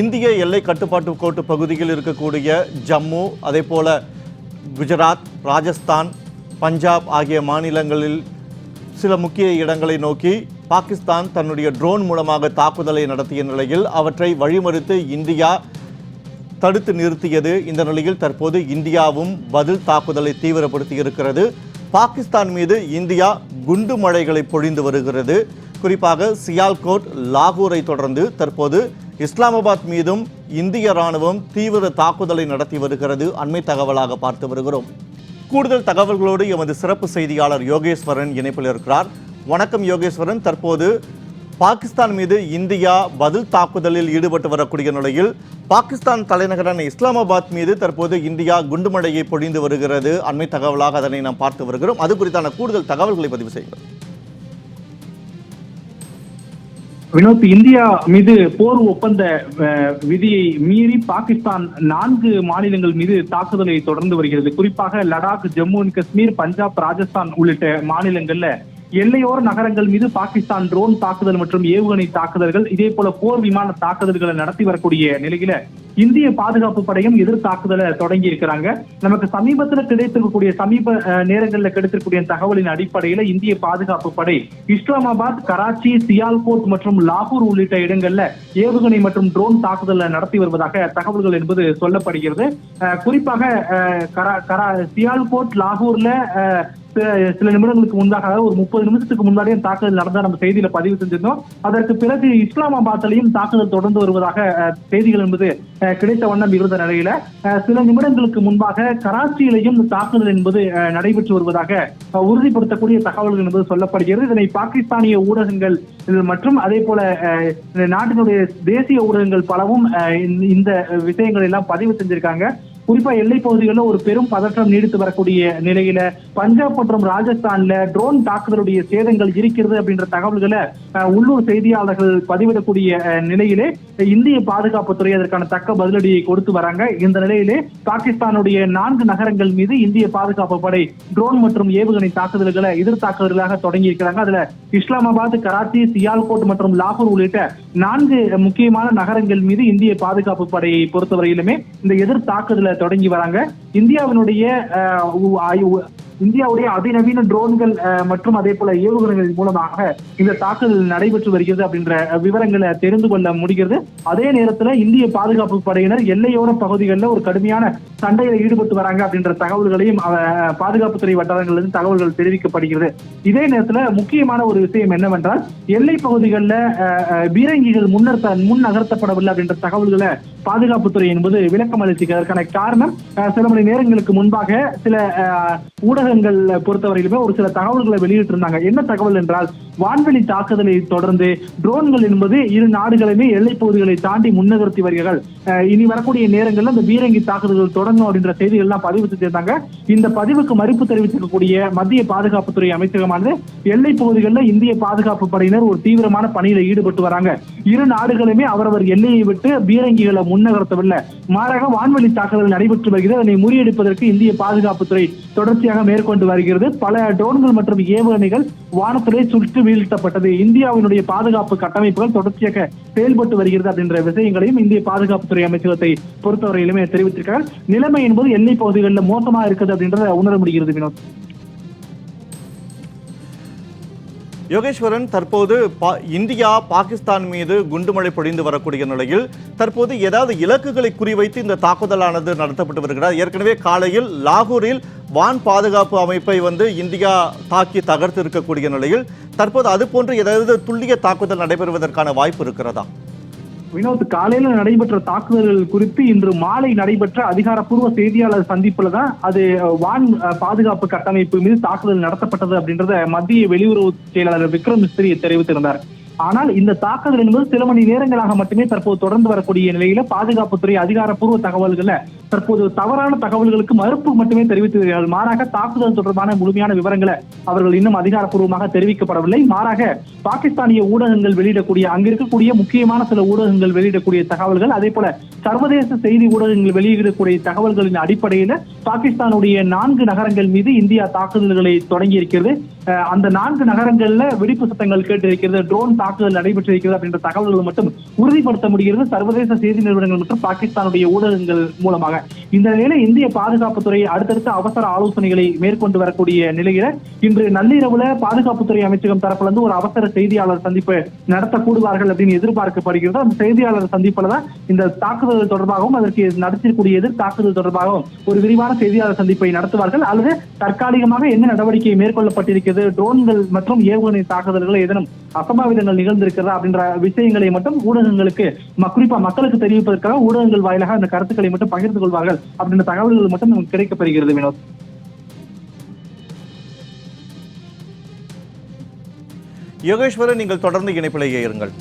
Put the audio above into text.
இந்திய எல்லை கட்டுப்பாட்டு கோட்டு பகுதியில் இருக்கக்கூடிய ஜம்மு அதே போல் குஜராத் ராஜஸ்தான் பஞ்சாப் ஆகிய மாநிலங்களில் சில முக்கிய இடங்களை நோக்கி பாகிஸ்தான் தன்னுடைய ட்ரோன் மூலமாக தாக்குதலை நடத்திய நிலையில் அவற்றை வழிமறித்து இந்தியா தடுத்து நிறுத்தியது. இந்த நிலையில் தற்போது இந்தியாவும் பதில் தாக்குதலை தீவிரப்படுத்தி இருக்கிறது. பாகிஸ்தான் மீது இந்தியா குண்டு மழைகளை பொழிந்து வருகிறது. குறிப்பாக சியால்கோட் லாகூரை தொடர்ந்து தற்போது இஸ்லாமாபாத் மீதும் இந்திய ராணுவம் தீவிர தாக்குதலை நடத்தி வருகிறது. அண்மை தகவலாக பார்த்து வருகிறோம். கூடுதல் தகவல்களோடு எமது சிறப்பு செய்தியாளர் யோகேஸ்வரன் இணைப்பில் இருக்கிறார். வணக்கம் யோகேஸ்வரன். தற்போது பாகிஸ்தான் மீது இந்தியா பதில் தாக்குதலில் ஈடுபட்டு வரக்கூடிய நிலையில் பாகிஸ்தான் தலைநகரான இஸ்லாமாபாத் மீது தற்போது இந்தியா குண்டுமடையை பொழிந்து வருகிறது. அண்மை தகவலாக அதனை நாம் பார்த்து வருகிறோம். அது குறித்தான கூடுதல் தகவல்களை பதிவு செய்கிறோம் வினோத் இந்தியா மீது போர் ஒப்பந்த விதியை மீறி பாகிஸ்தான் நான்கு மாநிலங்கள் மீது தாக்குதலை தொடர்ந்து வருகிறது. குறிப்பாக லடாக் ஜம்மு அண்ட் காஷ்மீர் பஞ்சாப் ராஜஸ்தான் உள்ளிட்ட மாநிலங்கள்ல எல்லையோர நகரங்கள் மீது பாகிஸ்தான் ட்ரோன் தாக்குதல் மற்றும் ஏவுகணை தாக்குதல்கள் இதே போல போர் விமான தாக்குதல்களை நடத்தி வரக்கூடிய நிலையில இந்திய பாதுகாப்பு படையும் எதிர் தாக்குதலை தொடங்கி இருக்கிறாங்க. நமக்கு சமீபத்தில் கிடைத்திருக்கக்கூடிய சமீப நேரங்களில் கிடைத்திருக்கக்கூடிய தகவலின் அடிப்படையில இந்திய பாதுகாப்பு படை இஸ்லாமாபாத் கராச்சி சியால்கோட் மற்றும் லாகூர் உள்ளிட்ட இடங்கள்ல ஏவுகணை மற்றும் ட்ரோன் தாக்குதலை நடத்தி வருவதாக தகவல்கள் என்பது சொல்லப்படுகிறது. குறிப்பாக கரா கரா சியால்கோட் லாகூர்ல சில- நிமிடங்களுக்கு முன்பாக ஒரு முப்பது நிமிஷத்துக்கு முன்னாடியே தாக்குதல் நடந்தா நம்ம செய்தியில பதிவு செஞ்சிருந்தோம். அதற்கு பிறகு இஸ்லாமாபாத்திலையும் தாக்குதல் தொடர்ந்து வருவதாக செய்திகள் என்பது கிடைத்த வண்ணம் இருந்த நிலையில சில நிமிடங்களுக்கு முன்பாக கராச்சியிலையும் தாக்குதல் என்பது நடைபெற்று வருவதாக உறுதிப்படுத்தக்கூடிய தகவல்கள் என்பது சொல்லப்படுகிறது. இதனை பாகிஸ்தானிய ஊடகங்கள் மற்றும் அதே போல நாட்டினுடைய தேசிய ஊடகங்கள் பலவும் இந்த- இந்த விஷயங்களை எல்லாம் பதிவு செஞ்சிருக்காங்க. குறிப்பா எல்லை பகுதிகளில் ஒரு பெரும் பதற்றம் நீடித்து வரக்கூடிய நிலையில பஞ்சாப் மற்றும் ராஜஸ்தான்ல ட்ரோன் தாக்குதலுடைய சேதங்கள் இருக்கிறது அப்படின்ற தகவல்களை உள்ளூர் செய்தியாளர்கள் பதிவிடக்கூடிய நிலையிலே இந்திய பாதுகாப்புத்துறை அதற்கான தக்க பதிலடியை கொடுத்து வராங்க. இந்த நிலையிலே பாகிஸ்தானுடைய நான்கு நகரங்கள் மீது இந்திய பாதுகாப்பு படை ட்ரோன் மற்றும் ஏவுகணை தாக்குதல்களை எதிர் தாக்குதல்களாக தொடங்கி இருக்கிறாங்க. அதுல இஸ்லாமாபாத் கராச்சி சியால்கோட் மற்றும் லாகூர் உள்ளிட்ட நான்கு முக்கியமான நகரங்கள் மீது இந்திய பாதுகாப்பு படையை பொறுத்தவரையிலுமே இந்த எதிர் தாக்குதலை தொடங்கி வராங்க. இந்தியாவினுடைய இந்தியாவுடைய அதிநவீன ட்ரோன்கள் மற்றும் அதே போல ஏவுகணைகள் மூலமாக இந்த தாக்குதல் நடைபெற்று வருகிறது அப்படின்ற விவரங்களை தெரிந்து கொள்ள முடிகிறது. அதே நேரத்துல இந்திய பாதுகாப்பு படையினர் எல்லையோர பகுதிகளில் ஒரு கடுமையான சண்டையில ஈடுபட்டு வராங்க அப்படின்ற தகவல்களையும் பாதுகாப்புத்துறை வட்டாரங்களிலிருந்து தகவல்கள் தெரிவிக்கப்படுகிறது. இதே நேரத்துல முக்கியமான ஒரு விஷயம் என்னவென்றால் எல்லை பகுதிகளில் பீரங்கிகள் முன்னர் த- முன் நகர்த்தப்படவில்லை அப்படின்ற தகவல்களை பாதுகாப்புத்துறை என்பது விளக்கம் அளித்திருக்கு அதற்கான காரணம் அஹ், சில மணி நேரங்களுக்கு முன்பாக சில ஊடக ஊடகங்கள் பொறுத்தவரையிலுமே ஒரு சில தகவல்களை வெளியிட்டு இருந்தாங்க என்ன தகவல் என்றால் வான்வெளி தாக்குதலை தொடர்ந்து ட்ரோன்கள் என்பது இரு நாடுகளுமே எல்லை பகுதிகளை தாண்டி முன்னகர்த்தி வருகிறார்கள் இனி வரக்கூடிய நேரங்களில் அந்த பீரங்கி தாக்குதல்கள் தொடங்கும் அப்படின்ற செய்திகள் எல்லாம் பதிவு செஞ்சிருந்தாங்க. இந்த பதிவுக்கு மறுப்பு தெரிவித்திருக்கக்கூடிய மத்திய பாதுகாப்புத்துறை அமைச்சகமானது எல்லை பகுதிகளில் இந்திய பாதுகாப்பு படையினர் ஒரு தீவிரமான பணியில ஈடுபட்டு வராங்க. இரு நாடுகளுமே அவரவர் எல்லையை விட்டு பீரங்கிகளை முன்னகர்த்தவில்லை. மாறாக வான்வெளி தாக்குதல் நடைபெற்று வருகிறது. அதனை முறியடிப்பதற்கு இந்திய பாதுகாப்புத்துறை தொடர்ச்சியாக மேற்கொண்டு வருகிறது. பல ட்ரோன்கள் மற்றும் ஏவுகணைகள் வானத்திலே சுற்று வீழ்த்தப்பட்டது இந்தியாவினுடைய பாதுகாப்பு கட்டமைப்புகள் தொடர்ச்சியாக செயல்பட்டு வருகிறது அப்படின்ற விஷயங்களையும் இந்திய பாதுகாப்புத்துறை அமைச்சகத்தை பொறுத்தவரையிலுமே தெரிவித்திருக்கிறார் நிலைமை என்பது எல்லை பகுதிகளில் மோசமா இருக்குது அப்படின்றத உணர முடிகிறது வினோத். யோகேஸ்வரன் தற்போது பா- இந்தியா பாகிஸ்தான் மீது குண்டுமழை பொழிந்து வரக்கூடிய நிலையில் தற்போது ஏதாவது இலக்குகளை குறிவைத்து இந்த தாக்குதலானது நடத்தப்பட்டு வருகிறார். ஏற்கனவே காலையில் லாகூரில் வான் பாதுகாப்பு அமைப்பை வந்து இந்தியா தாக்கி தகர்த்து இருக்கக்கூடிய நிலையில் தற்போது அது போன்று ஏதாவது துல்லிய தாக்குதல் நடைபெறுவதற்கான வாய்ப்பு இருக்கிறதா? வினோத் காலையில நடைபெற்ற தாக்குதல்கள் குறித்து இன்று மாலை நடைபெற்ற அதிகாரப்பூர்வ செய்தியாளர் சந்திப்புல தான் அது வான் பாதுகாப்பு கட்டமைப்பு மீது தாக்குதல் நடத்தப்பட்டது அப்படின்றத மத்திய வெளியுறவு செயலாளர் விக்ரம் மிஸ்திரி தெரிவித்திருந்தார். ஆனால் இந்த தாக்குதல் என்பது சில மணி நேரங்களாக மட்டுமே தற்போது தொடர்ந்து வரக்கூடிய நிலையில பாதுகாப்புத்துறை அதிகாரப்பூர்வ தகவல்களை தற்போது தவறான தகவல்களுக்கு மறுப்பு மட்டுமே தெரிவித்திருக்கிறார்கள். மாறாக தாக்குதல் தொடர்பான முழுமையான விவரங்களை அவர்கள் இன்னும் அதிகாரப்பூர்வமாக தெரிவிக்கப்படவில்லை. மாறாக பாகிஸ்தானிய ஊடகங்கள் வெளியிடக்கூடிய அங்க இருக்கக்கூடிய முக்கியமான சில ஊடகங்கள் வெளியிடக்கூடிய தகவல்கள் அதே போல சர்வதேச செய்தி ஊடகங்கள் வெளியிடக்கூடிய தகவல்களின் அடிப்படையில பாகிஸ்தானுடைய நான்கு நகரங்கள் மீது இந்தியா தாக்குதல்களை தொடங்கி இருக்கிறது அந்த நான்கு நகரங்கள்ல வெடிப்பு சத்தங்கள் கேட்டிருக்கிறது ட்ரோன் தாக்குதல் நடைபெற்றிருக்கிறது அப்படின்ற தகவல்களை மட்டும் உறுதிப்படுத்த முடிகிறது. சர்வதேச செய்தி நிறுவனங்கள் மற்றும் பாகிஸ்தானுடைய ஊடகங்கள் மூலமாக. இந்த நிலையில இந்திய பாதுகாப்புத்துறை அடுத்தடுத்த அவசர ஆலோசனைகளை மேற்கொண்டு வரக்கூடிய நிலையில இன்று நள்ளிரவுல பாதுகாப்புத்துறை அமைச்சகம் தரப்புல இருந்து ஒரு அவசர செய்தியாளர் சந்திப்பு நடத்தக்கூடுவார்கள் அப்படின்னு எதிர்பார்க்கப்படுகிறது. அந்த செய்தியாளர் சந்திப்புல தான் இந்த தாக்குதல் தொடர்பாகவும் அதற்கு நடத்தக்கூடிய எதிர் தாக்குதல் தொடர்பாகவும் ஒரு விரிவான செய்தியாளர் சந்திப்பை நடத்துவார்கள். அல்லது தற்காலிகமாக என்ன நடவடிக்கை மேற்கொள்ளப்பட்டிருக்கிறது ட்ரோன்கள் மற்றும் ஏவுகணை தாக்குதல்கள் ஏதேனும் அசம்பாவிதங்கள் நிகழ்ந்திருக்கிறதா அப்படின்ற விஷயங்களை மட்டும் ஊடகங்களுக்கு குறிப்பா மக்களுக்கு தெரிவிப்பதற்காக ஊடகங்கள் வாயிலாக அந்த கருத்துக்களை மட்டும் பகிர்ந்து கொள்வார்கள் அப்படின்ற தகவல்கள் மட்டும் நமக்கு கிடைக்கப்பெறுகிறது வினோத். யோகேஸ்வரன் நீங்கள் தொடர்ந்து இணைப்பிலேயே இருங்கள்.